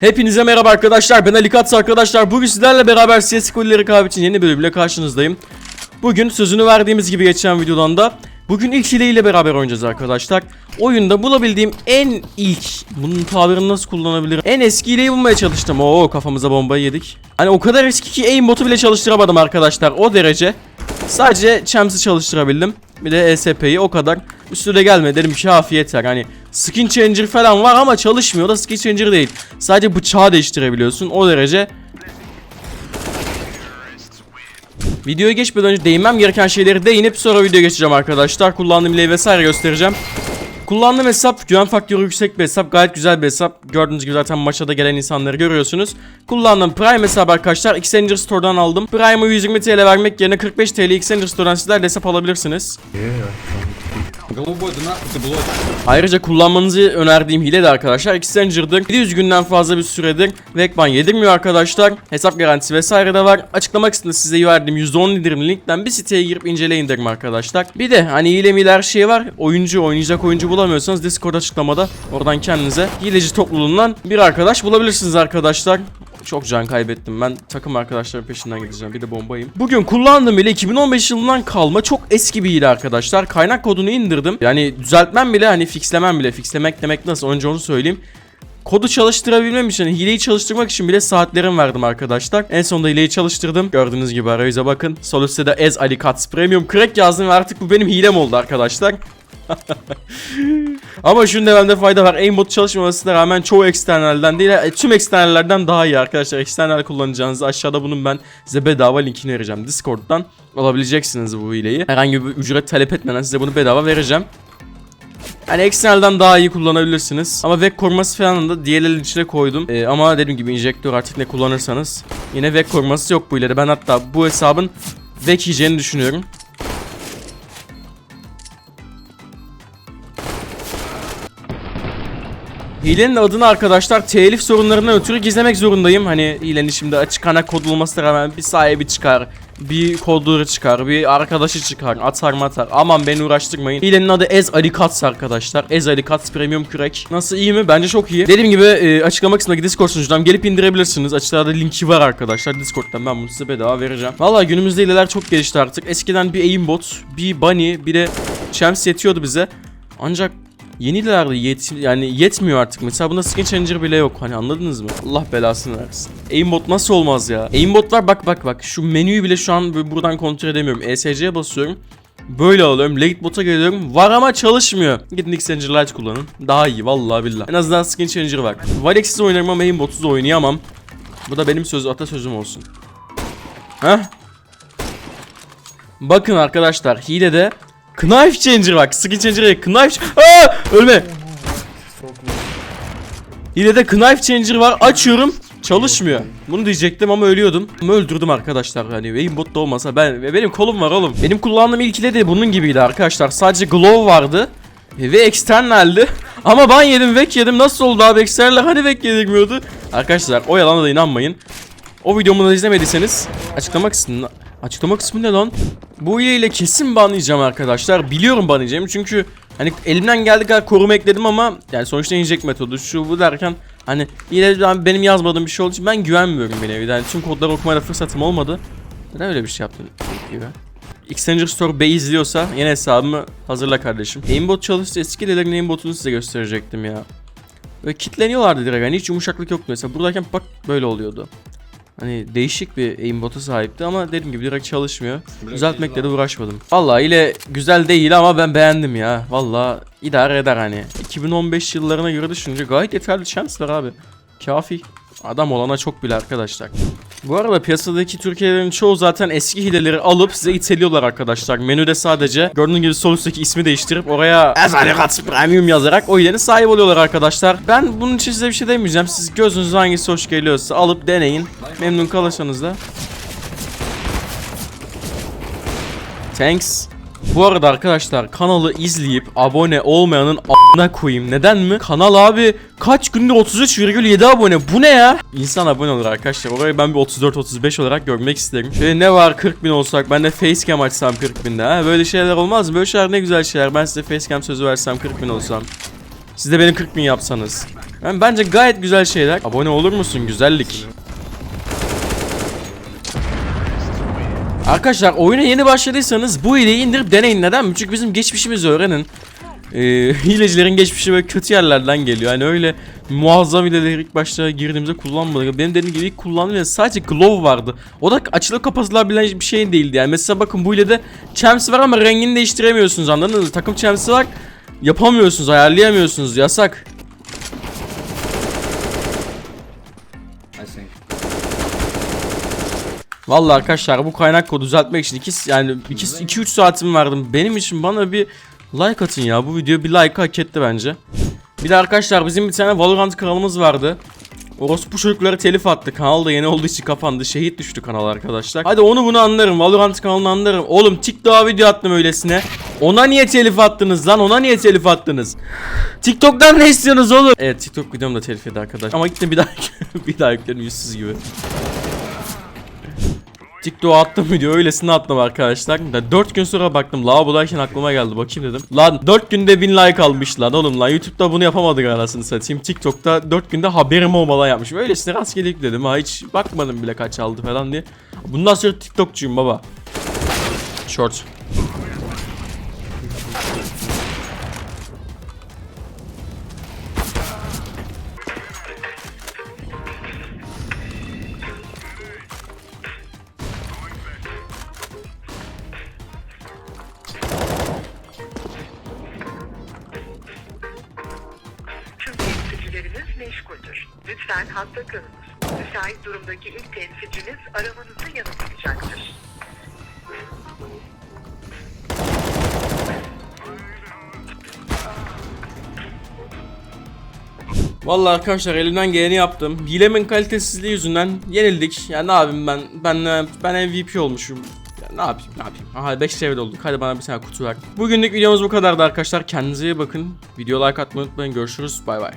Hepinize merhaba arkadaşlar ben Ali Katz arkadaşlar. Bugün sizlerle beraber CSGO ile rekabet için yeni bölümle karşınızdayım. Bugün sözünü verdiğimiz gibi geçen videodan da Bugün ilk hileyle beraber oynayacağız arkadaşlar. Oyunda bulabildiğim en ilk Bunun tabirini nasıl kullanabilirim? En eski hileyi bulmaya çalıştım. Oo kafamıza bombayı yedik. Hani o kadar eski ki aimbotu bile çalıştıramadım arkadaşlar o derece. Sadece Chams'i çalıştırabildim bir de ESP'yi o kadar üstüne gelmedi dedim kafi yeter. Hani skin changer falan var ama çalışmıyor da skin changer değil. Sadece bıçağı değiştirebiliyorsun. O derece. Videoya geçmeden önce değinmem gereken şeyleri değinip sonra videoya geçeceğim arkadaşlar. Kullandığım ile vesaire göstereceğim Kullandığım hesap güven faktörü yüksek bir hesap. Gayet güzel bir hesap. Gördüğünüz gibi zaten maça da gelen insanları görüyorsunuz. Kullandığım Prime hesabı arkadaşlar. Xanger Store'dan aldım. Prime'ı 120 TL vermek yerine 45 TL Xanger Store'dan sizler hesap alabilirsiniz. Yeah, Ayrıca kullanmanızı önerdiğim hile de arkadaşlar Extenger'dır. 700 günden fazla bir süredir Vekban yedirmiyor arkadaşlar. Hesap garantisi vesaire de var. Açıklama kısmında size verdiğim %10 indirimli linkten bir siteye girip inceleyin derim arkadaşlar. Bir de hani hile mi her şey var. Oyuncu oynayacak oyuncu bulamıyorsanız Discord açıklamada oradan kendinize hileci topluluğundan bir arkadaş bulabilirsiniz arkadaşlar. Çok can kaybettim ben takım arkadaşların peşinden gideceğim bir de bombayım. Bugün kullandığım ile 2015 yılından kalma çok eski bir hile arkadaşlar. Kaynak kodunu indirdim. Yani düzeltmem bile hani fixlemem bile. Fixlemek demek nasıl önce onu söyleyeyim. Kodu çalıştırabilmem için, hileyi çalıştırmak için bile saatlerim verdim arkadaşlar. En sonunda hileyi çalıştırdım. Gördüğünüz gibi arayüze bakın. Sol üstte Ez Ali Katz Premium Crack yazdım ve artık bu benim hilem oldu arkadaşlar. Ama şunun da bende fayda var. Aimbot çalışmamasına rağmen çoğu eksternalden değil, e, tüm eksternallerden daha iyi arkadaşlar. Eksternal kullanacağınızı aşağıda bunun ben size bedava linkini vereceğim. Discord'dan alabileceksiniz bu hileyi. Herhangi bir ücret talep etmeden size bunu bedava vereceğim. Yani eksternalden daha iyi kullanabilirsiniz. Ama vek koruması falan da DLL'in içine koydum. Ee, ama dediğim gibi injektör artık ne kullanırsanız. Yine vek koruması yok bu ileri. Ben hatta bu hesabın vek yiyeceğini düşünüyorum. Hilenin adını arkadaşlar telif sorunlarından ötürü gizlemek zorundayım. Hani hilenin şimdi açık kaynak kod olmasına rağmen bir sahibi çıkar. Bir kodları çıkar, bir arkadaşı çıkar, atar matar. Aman beni uğraştırmayın. Hilenin adı Ez Ali Katz arkadaşlar. Ez Ali Katz Premium Kürek. Nasıl iyi mi? Bence çok iyi. Dediğim gibi e, açıklama kısmındaki Discord sunucudan gelip indirebilirsiniz. Açıklarda linki var arkadaşlar. Discord'dan ben bunu size bedava vereceğim. Valla günümüzde hileler çok gelişti artık. Eskiden bir aimbot, bir bunny, bir de champs yetiyordu bize. Ancak Yenilerde yet yani yetmiyor artık. Mesela bunda skin changer bile yok. Hani anladınız mı? Allah belasını versin. Aimbot nasıl olmaz ya? Aimbot var bak bak bak. Şu menüyü bile şu an buradan kontrol edemiyorum. ESC'ye basıyorum. Böyle alıyorum. Late bot'a geliyorum. Var ama çalışmıyor. Gidin X Changer Lite kullanın. Daha iyi vallahi billahi. En azından skin changer var. Valex'siz oynarım ama aimbotsuz oynayamam. Bu da benim söz atasözüm olsun. Heh. Bakın arkadaşlar hilede Knife Changer bak. Skin Changer değil. Knife Aa! Ölme. Yine de Knife Changer var. Açıyorum. Çalışmıyor. Bunu diyecektim ama ölüyordum. Ama öldürdüm arkadaşlar. Hani aimbot da olmasa ben benim kolum var oğlum. Benim kullandığım ilkide de bunun gibiydi arkadaşlar. Sadece glow vardı. Ve externaldi. Ama ben yedim vek yedim. Nasıl oldu abi external hani vek yedirmiyordu. Arkadaşlar o yalana da inanmayın. O videomu da izlemediyseniz açıklama kısmında Açıklama kısmı ne lan? Bu ile kesin banlayacağım arkadaşlar. Biliyorum banlayacağım çünkü hani elimden geldiği kadar koruma ekledim ama yani sonuçta inject metodu şu bu derken hani ben- benim yazmadığım bir şey olduğu için ben güvenmiyorum bir nevi. Yani tüm kodları okumaya da fırsatım olmadı. Neden öyle bir şey yaptın gibi? Store Bey izliyorsa yine hesabımı hazırla kardeşim. Aimbot çalıştı eski delerin aimbotunu size gösterecektim ya. Böyle kitleniyorlardı direkt hani hiç yumuşaklık yoktu mesela buradayken bak böyle oluyordu. Hani değişik bir aimbot'a sahipti ama dediğim gibi direkt çalışmıyor. Düzeltmekle de uğraşmadım. Vallahi ile güzel değil ama ben beğendim ya. Vallahi idare eder hani. 2015 yıllarına göre düşününce gayet yeterli şans var abi. Kafi. Adam olana çok bile arkadaşlar. Bu arada piyasadaki Türkiye'lerin çoğu zaten eski hileleri alıp size iteliyorlar arkadaşlar. Menüde sadece gördüğünüz gibi sol üstteki ismi değiştirip oraya Ezalikat Premium yazarak o hilenin sahibi oluyorlar arkadaşlar. Ben bunun için size bir şey demeyeceğim. Siz gözünüz hangisi hoş geliyorsa alıp deneyin. Memnun kalırsanız da. Thanks. Bu arada arkadaşlar kanalı izleyip abone olmayanın a**ına koyayım. Neden mi? Kanal abi kaç günde 33,7 abone. Bu ne ya? İnsan abone olur arkadaşlar. Orayı ben bir 34-35 olarak görmek isterim. Şöyle ne var 40 bin olsak ben de facecam açsam 40 binde. Ha? Böyle şeyler olmaz mı? Böyle şeyler ne güzel şeyler. Ben size facecam sözü versem 40 bin olsam. Siz de benim 40 bin yapsanız. Yani bence gayet güzel şeyler. Abone olur musun? Güzellik. Arkadaşlar oyuna yeni başladıysanız bu hileyi indirip deneyin. Neden mi? Çünkü bizim geçmişimizi öğrenin. Ee, hilecilerin geçmişi böyle kötü yerlerden geliyor. Hani öyle muazzam hileleri ilk başta girdiğimizde kullanmadık. Benim dediğim gibi ilk kullandığım sadece glove vardı. O da açılıp kapatılabilen bir şey değildi. Yani mesela bakın bu hilede champs var ama rengini değiştiremiyorsunuz anladınız mı? Takım champs'i var. Yapamıyorsunuz, ayarlayamıyorsunuz. Yasak. Vallahi arkadaşlar bu kaynak kodu düzeltmek için 2 yani 2 2 3 saatimi verdim. Benim için bana bir like atın ya. Bu video bir like hak etti bence. Bir de arkadaşlar bizim bir tane Valorant kanalımız vardı. Orospu çocukları telif attı. Kanal da yeni olduğu için kapandı. Şehit düştü kanal arkadaşlar. Hadi onu bunu anlarım. Valorant kanalını anlarım. Oğlum TikTok'a video attım öylesine. Ona niye telif attınız lan? Ona niye telif attınız? TikTok'tan ne istiyorsunuz oğlum? Evet TikTok videom da telif yedi arkadaş. Ama gittim bir daha bir daha yükledim yüzsüz gibi. TikTok'a attım video öylesine attım arkadaşlar. Da 4 gün sonra baktım lavabodayken aklıma geldi bakayım dedim. Lan 4 günde 1000 like almış lan oğlum lan YouTube'da bunu yapamadık anasını satayım. TikTok'ta 4 günde haberim olmadan yapmışım. Öylesine rastgele dedim ha hiç bakmadım bile kaç aldı falan diye. Bundan sonra TikTokçuyum baba. Short. Lütfen hatta kalınız. Müsait durumdaki ilk temsilciniz aramanızı yanıtlayacaktır. Vallahi arkadaşlar elimden geleni yaptım. Hilemin kalitesizliği yüzünden yenildik. Ya ne yapayım ben ben ben MVP olmuşum. Ya ne yapayım ne yapayım. Aha 5 level olduk. Hadi bana bir tane kutu ver. Bugünlük videomuz bu kadardı arkadaşlar. Kendinize iyi bakın. Video like atmayı unutmayın. Görüşürüz. Bay bay.